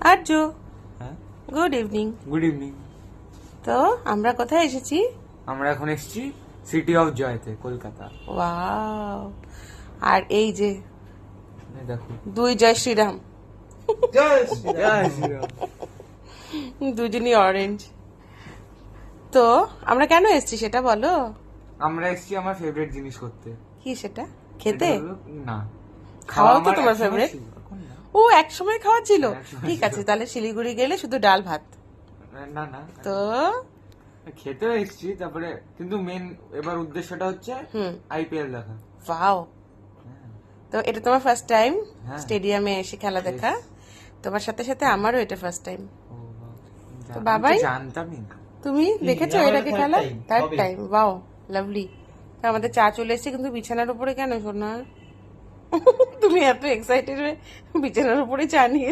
আর্য। হ্যাঁ? Good evening good evening তো আমরা কোথায় এসেছি? আমরা এখন এসেছি সিটি অফ জয়তে কলকাতা। ওয়াও আর এই যে দেখো। দুই জয় শ্রীরাম। জয় শ্রীরাম। দুজনই অরেঞ্জ তো আমরা কেন এসেছি সেটা বলো? আমরা এসেছি আমার ফেভারিট জিনিস করতে। কি সেটা? খেতে? না। খাওয়াও তো তোমার একসময় ও এক সময় খাওয়া ছিল। ঠিক আছে তাহলে শিলিগুড়ি গেলে শুধু ডাল ভাত। না না তো? খেতে এসেছি তারপরে কিন্তু মেন এবার উদ্দেশ্যটা হচ্ছে আইপিএল দেখা। ওয়াও তো এটা তোমার ফার্স্ট টাইম। স্টেডিয়ামে এসে খেলা দেখা। তোমার সাথে সাথে আমারও এটা ফার্স্ট টাইম তো বাবাই? জানতামই না। তুমি দেখেছ এর আগে খেলা? থার্ড টাইম ওয়াও লাভলি আমাদের চা চলে এসেছে কিন্তু বিছানার উপরে কেন শোনা তুমি এত এক্সাইটেড হয়ে বিছানার উপরে চা নিয়ে